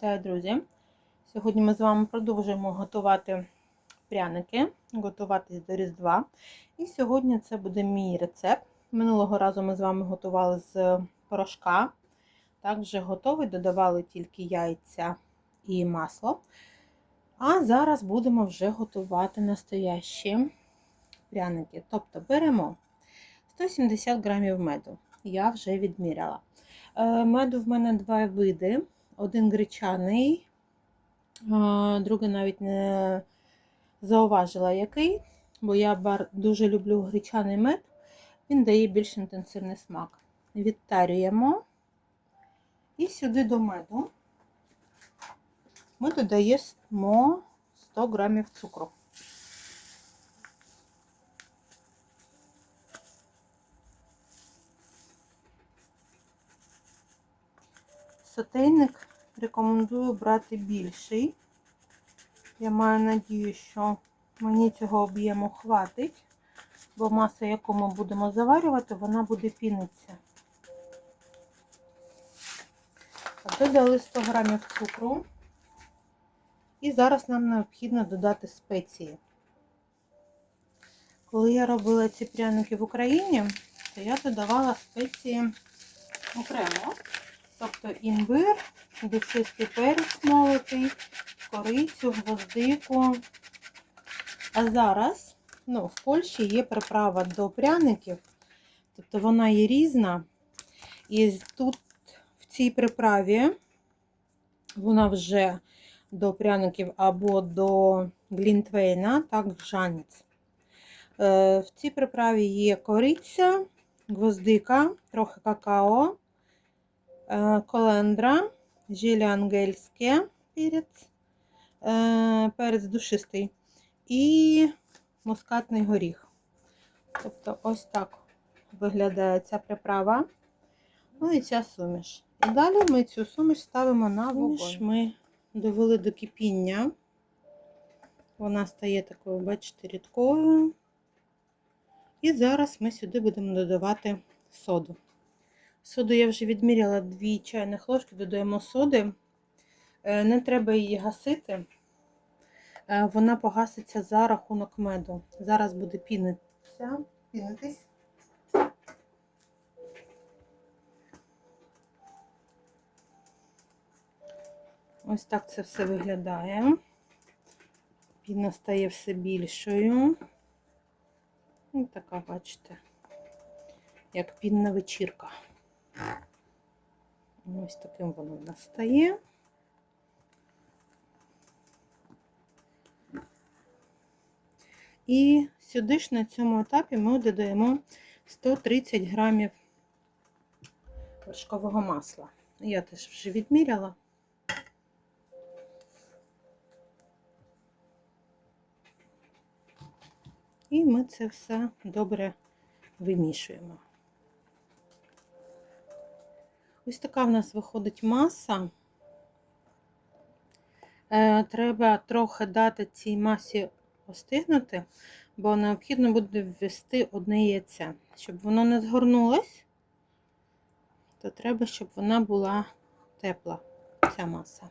Вітаю, друзі! Сьогодні ми з вами продовжуємо готувати пряники, готуватись до Різдва. І сьогодні це буде мій рецепт. Минулого разу ми з вами готували з порошка. Так, готовий, додавали тільки яйця і масло. А зараз будемо вже готувати настоящі пряники. Тобто беремо 170 грамів меду. Я вже відміряла. Е, Меду в мене два види. Один гречаний, другий навіть не зауважила який, бо я дуже люблю гречаний мед, він дає більш інтенсивний смак. Відтарюємо і сюди до меду ми додаємо 100 грамів цукру. Сотейник рекомендую брати більший. Я маю надію, що мені цього об'єму хватить, бо маса, яку ми будемо заварювати, вона буде пінитися. Додали 100 грамів цукру. І зараз нам необхідно додати спеції. Коли я робила ці пряники в Україні, то я додавала спеції окремо. Тобто імбир, душистий перець молотий, корицю, гвоздику. А зараз ну, в Польщі є приправа до пряників, тобто вона є різна. І тут в цій приправі вона вже до пряників або до глінтвейна, так, жанець. Е, в цій приправі є кориця, гвоздика, трохи какао. Е, колендра, жілі ангельське перець, е, перець душистий і мускатний горіх. Тобто, ось так виглядає ця приправа. Ну і ця суміш. І далі ми цю суміш ставимо на вогонь. Ми довели до кипіння. Вона стає такою, бачите, рідкою. І зараз ми сюди будемо додавати соду. Соду я вже відміряла 2 чайних ложки, додаємо соди. Е, не треба її гасити, е, вона погаситься за рахунок меду. Зараз буде пінитися, пінитись. Ось так це все виглядає. Піна стає все більшою. Ось така, бачите, як пінна вечірка. Ось таким воно в нас стає. І сюди ж на цьому етапі ми додаємо 130 грамів вершкового масла. Я теж вже відміряла. І ми це все добре вимішуємо. Ось така в нас виходить маса. Е, треба трохи дати цій масі остигнути, бо необхідно буде ввести одне яйце. Щоб воно не згорнулось, то треба, щоб вона була тепла, ця маса.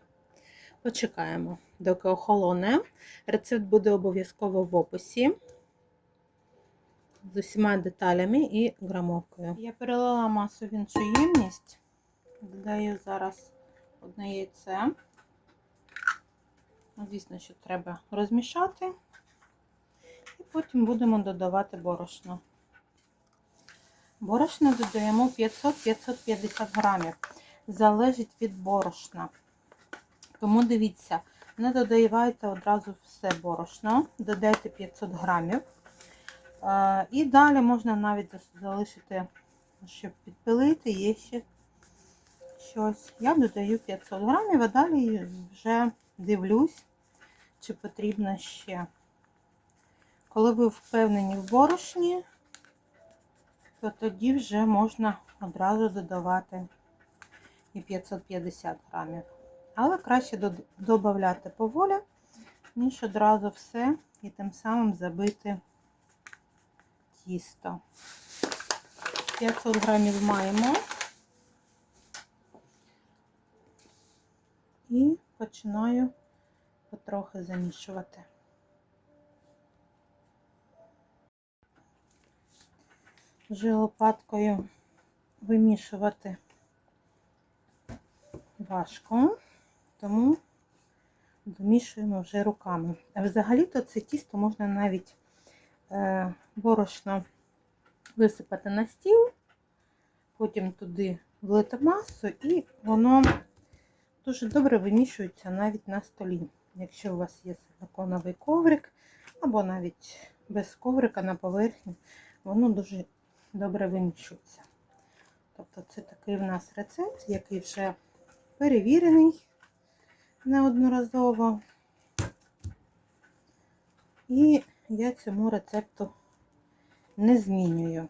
Почекаємо, доки охолоне. Рецепт буде обов'язково в описі. З усіма деталями і грамовкою. Я перелила масу в іншу ємність. Додаю зараз одне яйце. Ну, звісно, що треба розмішати, і потім будемо додавати борошно. Борошно додаємо 500-550 грамів. Залежить від борошна. Тому дивіться, не додавайте одразу все борошно, додайте 500 грамів. І далі можна навіть залишити, щоб підпилити, є ще щось. Я додаю 500 грамів, а далі вже дивлюсь, чи потрібно ще. Коли ви впевнені в борошні, то тоді вже можна одразу додавати і 550 грамів. Але краще додати поволі, ніж одразу все і тим самим забити тісто. 500 грамів маємо. І починаю потрохи замішувати. Вже лопаткою вимішувати важко, тому домішуємо вже руками. Взагалі-то це тісто можна навіть е, борошно висипати на стіл, потім туди влити масу, і воно дуже добре вимішується навіть на столі. Якщо у вас є силиконовий коврик, або навіть без коврика на поверхні, воно дуже добре вимішується. Тобто це такий в нас рецепт, який вже перевірений неодноразово. І я цьому рецепту не змінюю.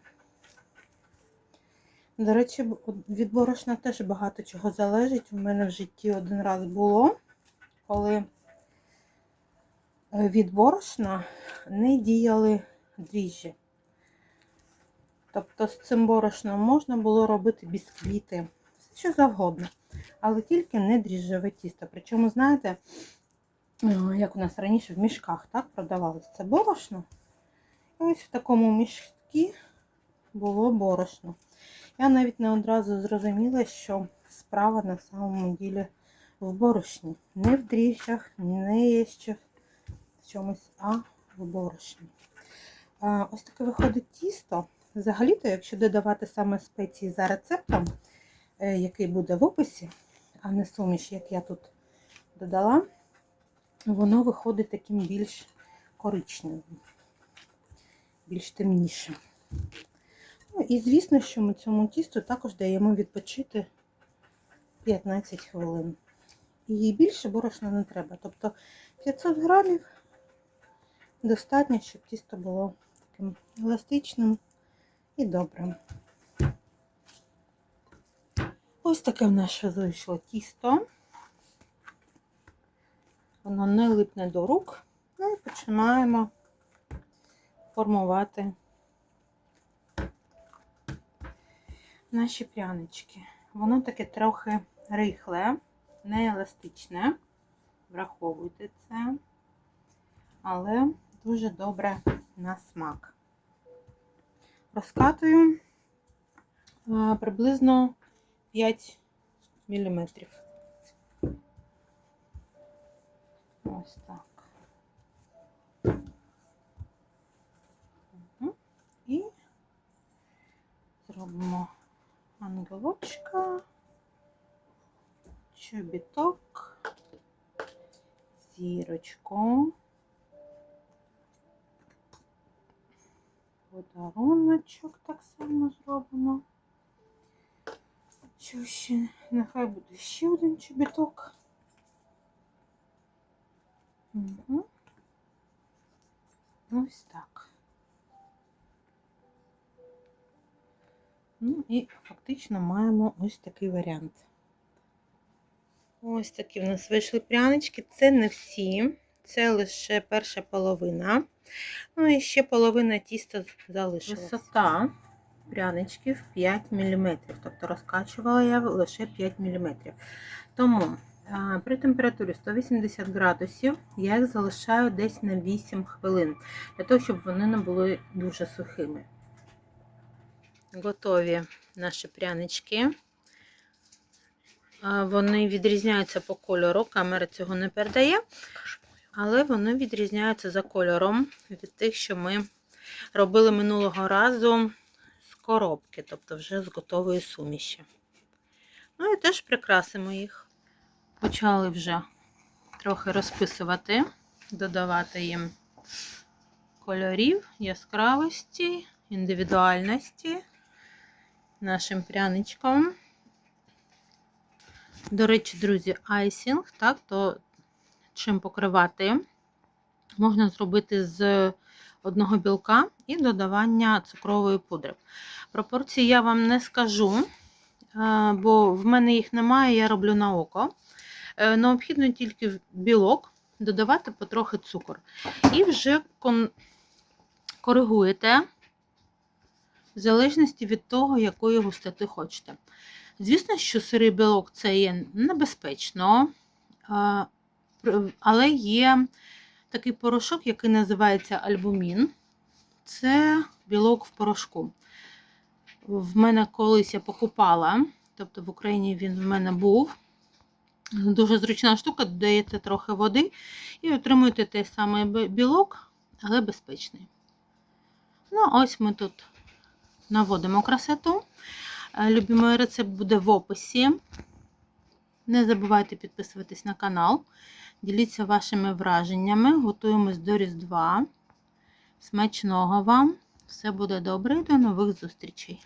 До речі, від борошна теж багато чого залежить. У мене в житті один раз було, коли е, від борошна не діяли дріжджі. Тобто з цим борошном можна було робити бісквіти, все що завгодно, але тільки не дріжджове тісто. Причому, знаєте, е, як у нас раніше в мішках так продавалось це борошно. І ось в такому мішку було борошно. Я навіть не одразу зрозуміла, що справа на самому ділі в борошні. Не в дріжджах, не ще в чомусь, а в борошні. Ось таке виходить тісто. Взагалі-то, якщо додавати саме спеції за рецептом, е, який буде в описі, а не суміш, як я тут додала, воно виходить таким більш коричневим, більш темнішим. Ну, і звісно, що ми цьому тісту також даємо відпочити 15 хвилин. І більше борошна не треба. Тобто 500 грамів достатньо, щоб тісто було таким еластичним і добрим. Ось таке в нас вийшло тісто. Воно не липне до рук. Ну і починаємо формувати наші прянички. Воно таке трохи рихле, не еластичне. Враховуйте це, але дуже добре на смак. Розкатую приблизно 5 мм. Ось так. І зробимо ангелочка, чобіток, зірочку, подаруночок так само зробимо. Що ще? Нехай буде ще один чобіток. Угу. Ось так. Ну і фактично маємо ось такий варіант. Ось такі в нас вийшли прянички. Це не всі, це лише перша половина. Ну і ще половина тіста залишилась. Висота пряничків 5 мм. Тобто розкачувала я лише 5 мм. Тому а, при температурі 180 градусів я їх залишаю десь на 8 хвилин, для того, щоб вони не були дуже сухими. Готові наші прянички. Вони відрізняються по кольору, камера цього не передає, але вони відрізняються за кольором від тих, що ми робили минулого разу з коробки, тобто вже з готової суміші. Ну і теж прикрасимо їх. Почали вже трохи розписувати, додавати їм кольорів, яскравості, індивідуальності нашим пряничкам. До речі, друзі, айсінг, так, то чим покривати, можна зробити з одного білка і додавання цукрової пудри. Пропорції я вам не скажу, е, бо в мене їх немає, я роблю на око. Е, Необхідно тільки білок додавати потрохи цукор. І вже коригуєте в залежності від того, якої густоти хочете. Звісно, що сирий білок це є небезпечно, Але є такий порошок, який називається альбумін. Це білок в порошку. В мене колись я покупала, тобто в Україні він в мене був. Дуже зручна штука, додаєте трохи води і отримуєте той самий білок, але безпечний. Ну, ось ми тут наводимо красоту. Е, Любимий рецепт буде в описі. Не забувайте підписуватись на канал. Діліться вашими враженнями. Готуємось до Різдва. Смачного вам! Все буде добре і до нових зустрічей!